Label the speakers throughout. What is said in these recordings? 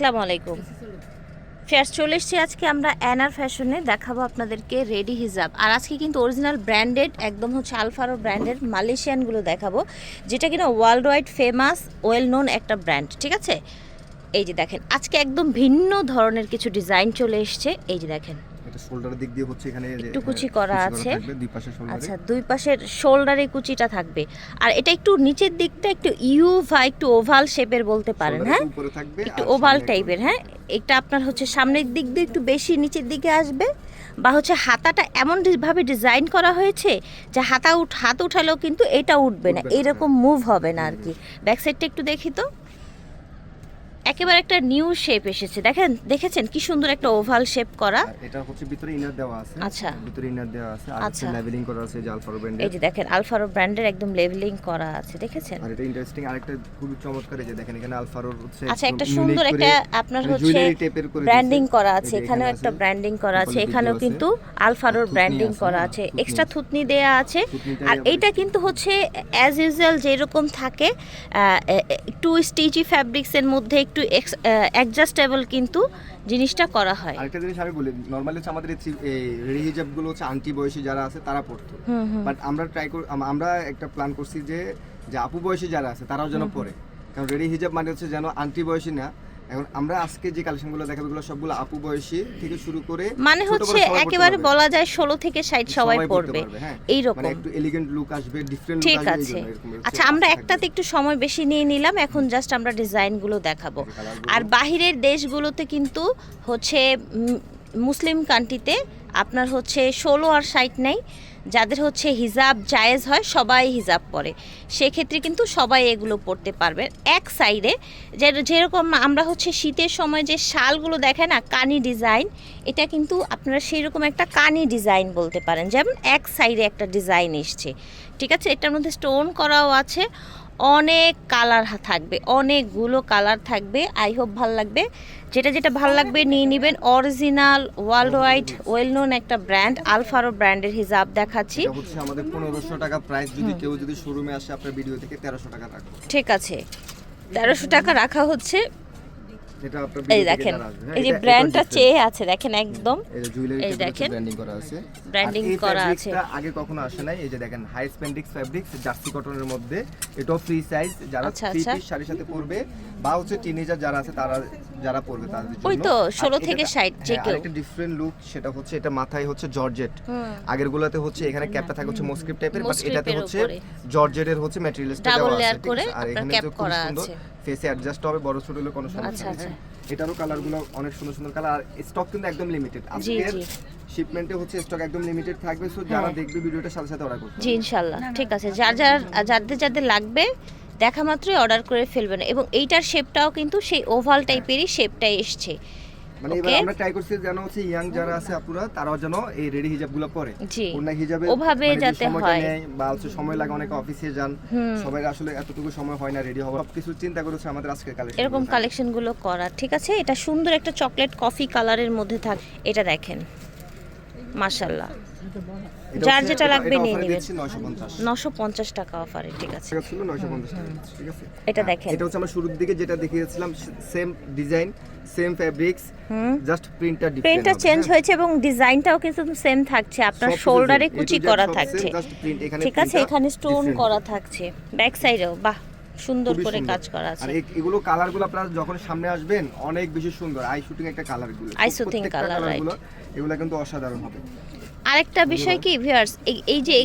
Speaker 1: আসসালামু আলাইকুম। ফেয়ার চলে এসেছি আজকে আমরা অ্যানার ফ্যাশনে দেখাবো আপনাদেরকে রেডি হিজাব। আর আজকে কিন্তু অরিজিনাল ব্র্যান্ডেড একদম হচ্ছে আলফারো ব্র্যান্ডের মালয়েশিয়ানগুলো দেখাবো, যেটা কিনা world wide famous well known একটা ব্র্যান্ড ঠিক আছে? এই যে দেখেন, আজকে একদম ভিন্ন ধরনের কিছু ডিজাইন চলে এসছে, এই যে দেখেন।
Speaker 2: এটা শোল্ডারের দিক দিয়ে হচ্ছে এখানে
Speaker 1: একটু কুচি
Speaker 2: হ্যাঁ,
Speaker 1: করা আছে।
Speaker 2: দুই পাশে
Speaker 1: আচ্ছা দুই পাশের শোল্ডারে কুচিটা থাকবে। আর এটা একটু নিচের দিকটা একটু ইউ বা একটু ওভাল শেপের বলতে পারেন হ্যাঁ?
Speaker 2: একটু
Speaker 1: ওভাল টাইপের হ্যাঁ? এটা আপনার হচ্ছে সামনের দিক দিয়ে একটু বেশি নিচের দিকে আসবে। বা হচ্ছে হাতাটা এমন ভাবে ডিজাইন করা হয়েছে যে হাতা উঠ হাত উঠালেও কিন্তু এটা উঠবে না।
Speaker 2: উঠবে না,
Speaker 1: এরকম মুভ হবে না আর কি। ব্যাক সাইডটা একটু দেখি তো। একেবারে একটা নিউ শেপ এসেছে। দেখেন দেখেছেন কি সুন্দর একটা ওভাল শেপ করা?
Speaker 2: এটা হচ্ছে ভিতরে ইনার দেওয়া আছে।
Speaker 1: আচ্ছা।
Speaker 2: ভিতরে ইনার দেওয়া আছে। আর হচ্ছে
Speaker 1: আচ্ছা।
Speaker 2: লেভেলিং করা আছে যে আলফারো
Speaker 1: এই যে দেখেন আলফারো ব্র্যান্ডের একদম লেভেলিং করা আছে দেখেছেন?
Speaker 2: আর এটা ইন্টারেস্টিং আরেকটা খুবই চমৎকার এই যে দেখেন এখানে আলফারোর হচ্ছে
Speaker 1: আচ্ছা একটা সুন্দর একটা আপনার
Speaker 2: মানে
Speaker 1: হচ্ছে ব্র্যান্ডিং করা আছে এখানেও একটা ব্র্যান্ডিং করা আছে এখানেও কিন্তু
Speaker 2: আছে।
Speaker 1: আলফারোর ব্র্যান্ডিং করা আছে এক্সট্রা থুতনি দেয়া আছে। আর এইটা কিন্তু হচ্ছে অ্যাজ ইউজুয়াল যেরকম থাকে একটু স্টিচি ফ্যাব্রিক্সের মধ্যে একটু অ্যাডজাস্টেবল কিন্তু জিনিসটা করা হয়।
Speaker 2: আরেকটা জিনিস আমি বলি নরমালি হচ্ছে আমাদের এই রেডি হিজাবগুলো হচ্ছে আন্টি বয়সী যারা আছে তারা পড়তো। বাট আমরা ট্রাই করি আমরা একটা প্ল্যান করছি যে যে আপু বয়সী যারা আছে তারাও যেন পড়ে। কারণ রেডি হিজাব মানে হচ্ছে যেন আন্টি বয়সী না এখন আমরা আজকে যে কালেকশনগুলো দেখাবো এগুলো সবগুলো আপু বয়সী থেকে শুরু করে
Speaker 1: মানে হচ্ছে একেবারে বলা যায় ষোলো থেকে ষাট সবাই পড়বে।
Speaker 2: এই রকম
Speaker 1: এইরকম
Speaker 2: মানে একটু এলিগেন্ট লুক আসবে ডিফারেন্ট
Speaker 1: ঠিক আছে। আচ্ছা আমরা একটাতে একটু সময় বেশি নিয়ে নিলাম এখন জাস্ট আমরা ডিজাইনগুলো দেখাবো। আর বাহিরের দেশগুলোতে কিন্তু হচ্ছে মুসলিম কান্ট্রিতে আপনার হচ্ছে ষোলো আর ষাট নেই, যাদের হচ্ছে হিজাব জায়েজ হয়, সবাই হিজাব পরে। সেক্ষেত্রে কিন্তু সবাই এগুলো পড়তে পারবে। এক সাইডে যে যেরকম আমরা হচ্ছে শীতের সময় যে শালগুলো দেখে না, কানি ডিজাইন, এটা কিন্তু আপনারা সেই রকম একটা কানি ডিজাইন বলতে পারেন। যেমন এক সাইডে একটা ডিজাইন এসছে। ঠিক আছে? এটার মধ্যে স্টোন করাও আছে। অনেক কালার থাকবে অনেকগুলো কালার থাকবে। আই হোপ ভালো লাগবে। যেটা যেটা ভালো লাগবে নিয়ে নেবেন। Original world wide well known একটা ব্র্যান্ড আলফারো ব্র্যান্ডের হিসাব দেখাচ্ছি।
Speaker 2: আমাদের পনেরোশো টাকা প্রাইস যদি কেউ যদি শোরুমে আসে আপনার ভিডিও থেকে তেরোশো টাকা রাখব।
Speaker 1: ঠিক আছে। তেরোশো টাকা রাখা হচ্ছে।
Speaker 2: এটা আপনার
Speaker 1: এই দেখেন
Speaker 2: হ্যাঁ,
Speaker 1: এই যে
Speaker 2: এটা- এটা
Speaker 1: ব্র্যান্ডটা চেয়ে আছে দেখেন একদম
Speaker 2: এই জুয়েলারি
Speaker 1: দেখেন।
Speaker 2: ব্র্যান্ডিং করা আছে ব্র্যান্ডিং
Speaker 1: করা আছে।
Speaker 2: আগে কখনো আসে নাই এই যে দেখেন হাই স্পেন্ডিক্স ফ্যাব্রিক্স জার্সি কটনের মধ্যে এটাও ফ্রি সাইজ যারা
Speaker 1: আচ্ছা,
Speaker 2: থ্রি
Speaker 1: আচ্ছা।
Speaker 2: পিস শাড়ির সাথে পরবে বা হচ্ছে টিনেজার যারা আছে তারা যারা পরবে তাদের জন্য
Speaker 1: ওই তো, 16 থেকে 60 যে
Speaker 2: হ্যাঁ,
Speaker 1: কেউ।
Speaker 2: আরেকটা ডিফারেন্ট লুক সেটা হচ্ছে এটা মাথায় হচ্ছে জর্জেট
Speaker 1: হুম।
Speaker 2: আগের গুলাতে হচ্ছে এখানে ক্যাপটা থাকে হচ্ছে মোস্ক্রিপ টাইপের বাট এটাতে হচ্ছে জর্জেটের হচ্ছে ম্যাটেরিয়ালসটা দেওয়া আছে? আর এখানে খুব সুন্দর। ফেসে অ্যাডজাস্ট হবে বড় ছোট হলে কোনো
Speaker 1: আচ্ছা,
Speaker 2: সমস্যা নেই
Speaker 1: আচ্ছা।
Speaker 2: হ্যাঁ। এটারও কালারগুলো অনেক সুন্দর সুন্দর কালার আর স্টক কিন্তু একদম লিমিটেড আজকের শিপমেন্টে হচ্ছে স্টক একদম লিমিটেড থাকবে সো যারা
Speaker 1: হ্যাঁ।
Speaker 2: দেখবে ভিডিওটার সাথে সাথে অর্ডার করবে
Speaker 1: জি ইনশাল্লাহ ঠিক আছে যার যার যাদের যাদের লাগবে দেখা মাত্রই অর্ডার করে ফেলবেন এবং এইটার শেপটাও কিন্তু সেই ওভাল টাইপেরই শেপটাই এসছে।
Speaker 2: মানে এবার আমরা ট্রাই করছি যেন হচ্ছে ইয়াং যারা আছে আপুরা তারাও যেন এই রেডি হিজাবগুলো পরে। ওনা হিজাবে
Speaker 1: ওভাবে
Speaker 2: মানে
Speaker 1: যাতে হয়।
Speaker 2: বা হচ্ছে সময় লাগে অনেক অফিসে যান সবাই আসলে এতটুকু সময় হয় না রেডি হওয়া সবকিছু চিন্তা করেছে আমাদের আজকের কালেকশন
Speaker 1: এরকম কালেকশনগুলো করা ঠিক আছে? এটা সুন্দর একটা চকলেট কফি কালারের মধ্যে থাক এটা দেখেন। মাশাল্লাহ যার যেটা লাগবে নিয়ে নেবেন।
Speaker 2: 950
Speaker 1: নশো পঞ্চাশ। টাকা অফারে ঠিক আছে।
Speaker 2: টাকা ছিল 950 টাকা। ঠিক আছে?
Speaker 1: এটা দেখেন।
Speaker 2: এটা হচ্ছে আমরা শুরুর দিকে যেটা দেখিয়েছিলাম same design same fabrics
Speaker 1: hmm.
Speaker 2: Just প্রিন্টটা ডিফারেন্ট
Speaker 1: প্রিন্টটা চেঞ্জ হয়েছে এবং ডিজাইনটাও কিন্তু সেম থাকছে। আপনার শোল্ডারে কুচি করা থাকছে। ঠিক আছে এখানে স্টোন করা থাকছে। ব্যাক সাইডেও বাহ। সুন্দর করে কাজ করা আছে।
Speaker 2: আর এগুলো কালারগুলো আপনারা যখন সামনে আসবেন অনেক বেশি সুন্দর। আই শুটিং একটা কালারগুলো
Speaker 1: Eye shooting colour,
Speaker 2: কালারগুলো এগুলো কিন্তু অসাধারণ হবে।
Speaker 1: আরেকটা বিষয় কি ভিউয়ার্স এই যে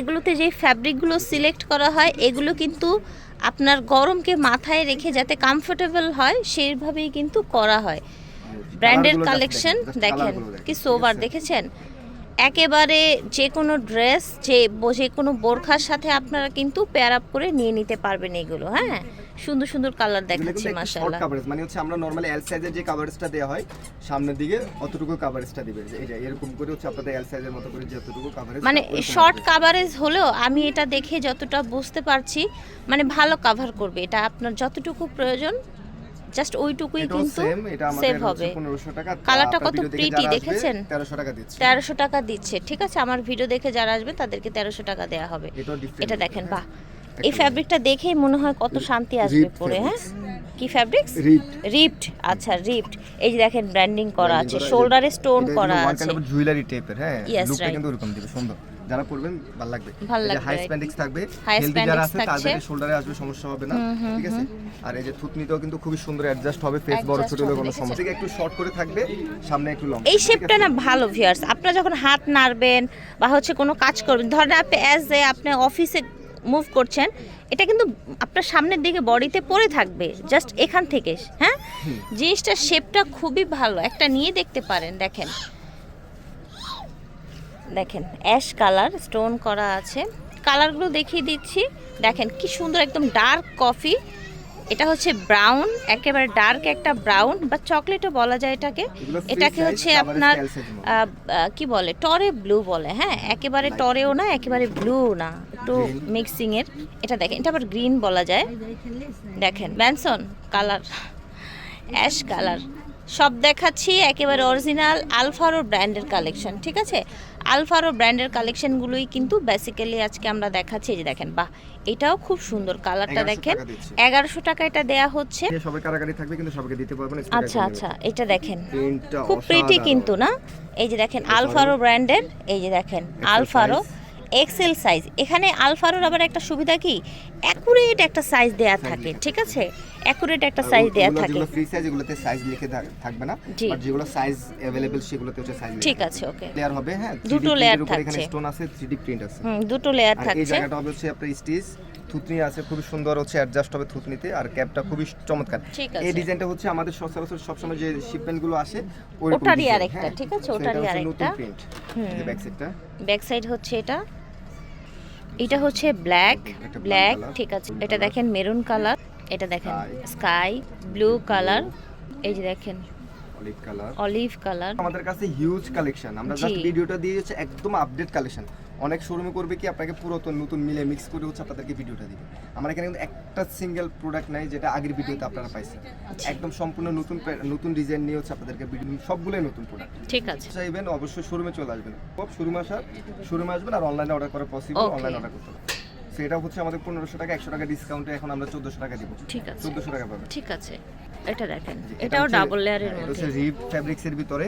Speaker 1: এগুলোতে যে ফ্যাব্রিকগুলো সিলেক্ট করা হয় এগুলো কিন্তু আপনার গরমকে মাথায় রেখে যাতে কমফোর্টেবল হয় সেইভাবেই কিন্তু করা হয়। ব্র্যান্ডের কালেকশন
Speaker 2: দেখেন,
Speaker 1: কি সোবার দেখেছেন? একেবারে যে কোনো ড্রেস যে যে কোনো বোরখার সাথে আপনারা কিন্তু পেয়ার আপ করে নিয়ে নিতে পারবেন এগুলো হ্যাঁ? সুন্দর সুন্দর কালার দেখাচ্ছি মাশাআল্লাহ।
Speaker 2: কভারেজ মানে হচ্ছে আমরা নরমালি এল সাইজের যে কভারেজটা দেওয়া হয় সামনের দিকে অতটুকু কভারেজটা দিবে। যে এটা এরকম করে হচ্ছে আপনাদের এল সাইজের মতো করে যতটুকু কভারেজ
Speaker 1: মানে শর্ট কাভারেজ হলেও আমি এটা দেখে যতটা বুঝতে পারছি মানে ভালো কাভার করবে। এটা আপনার যতটুকু প্রয়োজন জাস্ট ওইটুকুই কিন্তু সেভ হবে। কালারটা কত
Speaker 2: আসবে,
Speaker 1: দেখেছেন?
Speaker 2: 1300 টাকা দিচ্ছে।
Speaker 1: তেরোশো টাকা দিচ্ছে ঠিক আছে? আমার ভিডিও দেখে যারা আসবে তাদেরকে তেরোশো টাকা দেওয়া হবে। এটা দেখেন। বাহ। এই ফ্যাব্রিকটা দেখেই মনে হয় কত শান্তি আসবে পরে হ্যাঁ? কি ফ্যাব্রিক্স
Speaker 2: রিপ্ট
Speaker 1: রিপ্ট আচ্ছা রিপ্ট এই যে দেখেন ব্র্যান্ডিং করা আছে শোল্ডারে স্টোন করা আছে।
Speaker 2: জুয়েলারি টাইপের হ্যাঁ? লুকটা কিন্তু এরকম দিবে সুন্দর। যারা পরবেন ভালো লাগবে। হাই স্প্যান্ডিক্স থাকবে হেলদি যারা আছে তাদের
Speaker 1: থাকছে।
Speaker 2: শোল্ডারে আসবে সমস্যা হবে না ঠিক আছে? আর এই যে থুতনিটাও কিন্তু খুবই সুন্দর অ্যাডজাস্ট হবে ফেস বড় ছোট হলে কোনো সমস্যা। একটু শর্ট করে থাকবে সামনে একটু লং
Speaker 1: এই শেপটা না ভালো ভিউয়ার্স আপনারা যখন হাত নাড়বেন বা হচ্ছে কোনো কাজ করবেন ধরেন আপনি অ্যাজ এ আপনি অফিসে মুভ করছেন এটা কিন্তু আপনার সামনের দিকে বডিতে পড়ে থাকবে জাস্ট এখান থেকে হ্যাঁ? জিনিসটার শেপটা খুবই ভালো। একটা নিয়ে দেখতে পারেন দেখেন। দেখেন অ্যাশ কালার স্টোন করা আছে। কালারগুলো দেখিয়ে দিচ্ছি। দেখেন কি সুন্দর একদম ডার্ক কফি এটা হচ্ছে ব্রাউন একেবারে ডার্ক একটা ব্রাউন বা চকলেটও বলা যায় এটাকে। এটাকে হচ্ছে আপনার কি বলে টরে ব্লু বলে হ্যাঁ? একেবারে টরেও না একেবারে ব্লু না। একটু মিক্সিংয়ের এটা দেখেন এটা আবার গ্রিন বলা যায়। দেখেন ব্যানসন কালার অ্যাশ কালার সব দেখাচ্ছি একেবারে অরিজিনাল আলফারো ব্র্যান্ডের কালেকশন ঠিক আছে? আলফারো ব্র্যান্ডের কালেকশনগুলোই কিন্তু বেসিক্যালি আজকে আমরা দেখাচ্ছি এই যে দেখেন বাহ এটাও খুব সুন্দর কালারটা দেখেন। এগারোশো টাকা এটা দেয়া হচ্ছে।
Speaker 2: সবাই কারাগারি থাকবে কিন্তু সবাইকে দিতে পারবেন
Speaker 1: আচ্ছা আচ্ছা এটা দেখেন। খুব প্রিটি কিন্তু না? এই যে দেখেন আলফারো ব্র্যান্ডের এই যে দেখেন আলফারো এক্সেল সাইজ এখানে আলফারোর আবার একটা সুবিধা কি? অ্যাকুরেট একটা সাইজ দেয়া থাকে ঠিক আছে? অ্যাকুরেট একটা সাইজ দেয়া থাকে
Speaker 2: যেগুলো ফ্রি সাইজ এগুলোতে সাইজ লিখে থাক- থাকবে না
Speaker 1: জি।
Speaker 2: আর যেগুলো সাইজ अवेलेबल সেগুলোতে হচ্ছে সাইজ
Speaker 1: ঠিক আছে ওকে
Speaker 2: লেয়ার হবে হ্যাঁ 3D
Speaker 1: দুটো
Speaker 2: print
Speaker 1: layer
Speaker 2: এর উপর এখানে
Speaker 1: থাকছে।
Speaker 2: স্টোন আছে 3D প্রিন্ট আছে
Speaker 1: হুম দুটো লেয়ার
Speaker 2: আর এই
Speaker 1: থাকছে
Speaker 2: জায়গাটা হবে হচ্ছে আপনার স্টিচ থুতনি আছে খুবই সুন্দর হচ্ছে অ্যাডজাস্ট হবে থুতনিতে আর ক্যাপটা খুবই চমৎকার
Speaker 1: ঠিক
Speaker 2: এই
Speaker 1: আছে
Speaker 2: ডিজাইনটা হচ্ছে আমাদের সচরাচর সবসময় যে শিপমেন্ট গুলো আসে ওই
Speaker 1: ওটারই আরেকটা, ঠিক আছে? ওটারই আরেকটা।
Speaker 2: প্রিন্ট
Speaker 1: হুম।
Speaker 2: এই ব্যাক সাইডটা
Speaker 1: ব্যাক সাইড হচ্ছে এটা এটা হচ্ছে ব্ল্যাক
Speaker 2: একটা black
Speaker 1: ব্ল্যাক
Speaker 2: color।
Speaker 1: ঠিক আছে এটা দেখেন মেরুন কালার এটা দেখেন স্কাই ব্লু কালার এই যে দেখেন
Speaker 2: অলিভ কালার
Speaker 1: অলিভ কালার
Speaker 2: আমাদের কাছে হিউজ কালেকশন আমরা জাস্ট ভিডিওটা দিয়ে হচ্ছে একদম আপডেট কালেকশন অনেক শোরুমে করবে কি আপনাকে পুরাতন নতুন মিলে মিক্স করে হচ্ছে আপনাদেরকে ভিডিওটা দিবে। আমরা এখানে কিন্তু একটা সিঙ্গেল প্রোডাক্ট নাই যেটা আগের ভিডিওতে আপনারা পাইছেন। একদম সম্পূর্ণ নতুন নতুন ডিজাইন নিয়ে হচ্ছে আপনাদেরকে ভিডিও সবগুলোই নতুন প্রোডাক্ট
Speaker 1: ঠিক আছে।
Speaker 2: চাইবেন অবশ্যই শোরুমে চলে আসবেন। সব শোরুমে আসার শোরুমে আসবেন আর অনলাইনে অর্ডার করা পসিবল অনলাইনে অর্ডার করতে হবে সেটা হচ্ছে আমাদের পনেরোশো টাকা একশো টাকা ডিসকাউন্টে এখন আমরা চোদ্দোশো টাকা দিব।
Speaker 1: ঠিক আছে।
Speaker 2: চোদ্দোশো টাকা পাবেন
Speaker 1: ঠিক আছে। এটা দেখেন। এটাও ডাবল লেয়ারের
Speaker 2: হ্যাঁ, এটা
Speaker 1: মধ্যে।
Speaker 2: হচ্ছে রিপ ফ্যাব্রিক্স এর ভিতরে।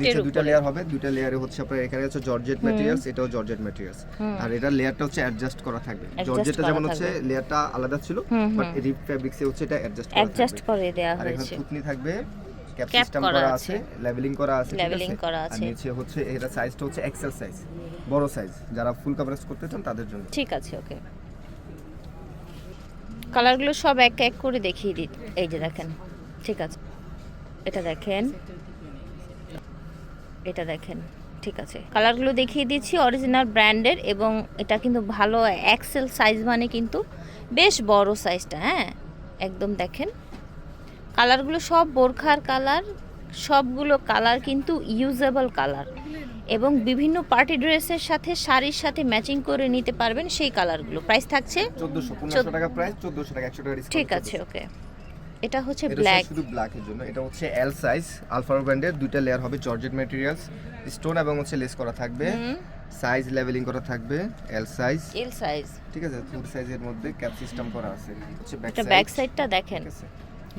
Speaker 2: নিচে
Speaker 1: উপরে।
Speaker 2: লেয়ার হবে। দুইটা লেয়ারে হচ্ছে আপনার এখানে হচ্ছে জর্জেট ম্যাটেরিয়ালস এটাও জর্জেট ম্যাটেরিয়ালস আর এটার লেয়ারটা হচ্ছে অ্যাডজাস্ট করা থাকবে। জর্জেটটা যেমন হচ্ছে লেয়ারটা আলাদা ছিল বাট রিপ ফ্যাব্রিক্সে হচ্ছে এটা অ্যাডজাস্ট করা থাকবে।
Speaker 1: অ্যাডজাস্ট করে দেওয়া
Speaker 2: আর এখানে
Speaker 1: হয়েছে।
Speaker 2: থাকবে। ক্যাপ সিস্টেম
Speaker 1: করা আছে।
Speaker 2: লেভেলিং করা আছে আছে?
Speaker 1: করা
Speaker 2: আর
Speaker 1: আছে।
Speaker 2: নিচে হচ্ছে এটা সাইজটা হচ্ছে এক্সেল সাইজ বড় সাইজ যারা ফুল কভারেজ করতে চান তাদের জন্য।
Speaker 1: ঠিক আছে ওকে কালারগুলো সব এক এক করে দেখিয়ে দিই। এই যে দেখেন ঠিক আছে। এটা দেখেন। এটা দেখেন ঠিক আছে। কালারগুলো দেখিয়ে দিচ্ছি অরিজিনাল ব্র্যান্ডের এবং এটা কিন্তু ভালো এক্সেল সাইজ মানে কিন্তু বেশ বড় সাইজটা হ্যাঁ? একদম দেখেন। কালারগুলো সব বোরখার কালার সবগুলো কালার কিন্তু ইউজেবল কালার। এবং বিভিন্ন পার্টি ড্রেসের সাথে শাড়ির সাথে ম্যাচিং করে নিতে পারবেন সেই কালারগুলো। প্রাইস থাকছে
Speaker 2: টাকা প্রাইস টাকা
Speaker 1: ঠিক আছে ওকে এটা হচ্ছে ব্ল্যাক
Speaker 2: শুধু ব্ল্যাকের জন্য এটা হচ্ছে এল সাইজ আলফা ব্র্যান্ডের দুইটা লেয়ার হবে জর্জেট ম্যাটেরিয়ালস স্টোন এবং হচ্ছে লেস করা থাকবে। সাইজ লেভেলিং করা থাকবে এল সাইজ
Speaker 1: এল সাইজ
Speaker 2: ঠিক আছে ফুড সাইজের মধ্যে ক্যাপ সিস্টেম করা আছে হচ্ছে ব্যাক
Speaker 1: সাইডটা দেখেন।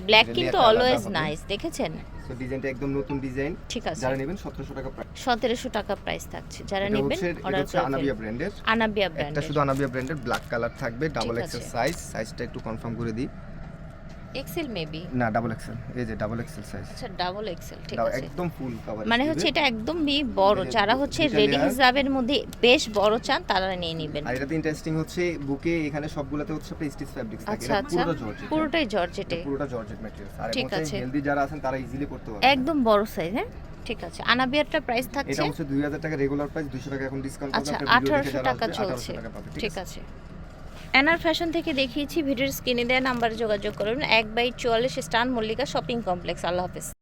Speaker 1: ব্ল্যাক কিন্তু অলওয়েজ। নাইস দেখেছেন?
Speaker 2: সো ডিজাইনটা একদম নতুন ডিজাইন
Speaker 1: ঠিক আছে।
Speaker 2: যারা নেবেন 1700 টাকা প্রাইস
Speaker 1: সতেরোশো টাকা প্রাইস থাকছে। যারা নেবেন অর্ডার
Speaker 2: হচ্ছে আনাবিয়া। ব্র্যান্ডের
Speaker 1: আনাবিয়া ব্র্যান্ডের এটা
Speaker 2: শুধু আনাবিয়া ব্র্যান্ডের ব্ল্যাক কালার থাকবে ডাবল এক্সেল সাইজ সাইজটা একটু কনফার্ম করে দিই।
Speaker 1: এক্সেল মেবি
Speaker 2: না ডাবল এক্সেল এই যে ডাবল এক্সেল সাইজ
Speaker 1: আচ্ছা ডাবল এক্সেল ঠিক আছে।
Speaker 2: একদম ফুল কভার
Speaker 1: মানে হচ্ছে এটা একদমই বড়। যারা হচ্ছে রেডি হিসাবের মধ্যে বেশ বড় চান তারা নিয়ে নেবেন।
Speaker 2: আর এটাতে ইন্টারেস্টিং হচ্ছে বুকে এখানে সবগুলোতে হচ্ছে আপনার স্টিচ ফ্যাব্রিক্স থাকে।
Speaker 1: আচ্ছা আচ্ছা।
Speaker 2: পুরোটা জর্জেট
Speaker 1: পুরোটাই জর্জেটে
Speaker 2: পুরোটা জর্জেট ম্যাটেরিয়ালস আর
Speaker 1: ঠিক আছে।
Speaker 2: হেলদি যারা আছেন তারা ইজিলি করতে পারবে
Speaker 1: একদম বড় সাইজ হ্যাঁ? ঠিক আছে। আনাবিয়ারটা প্রাইস থাকছে?
Speaker 2: এটা হচ্ছে 2000 টাকা রেগুলার প্রাইস 200 টাকা এখন ডিসকাউন্ট
Speaker 1: আচ্ছা আঠারোশো টাকা চলছে। ঠিক আছে। এনার ফ্যাশন থেকে দেখিয়েছি, ভিডিওর স্ক্রিনে দেওয়া নাম্বারে যোগাযোগ করুন। এক বাই চুয়াল্লিশ স্টান মল্লিকা শপিং কমপ্লেক্স। আল্লাহ হাফেজ।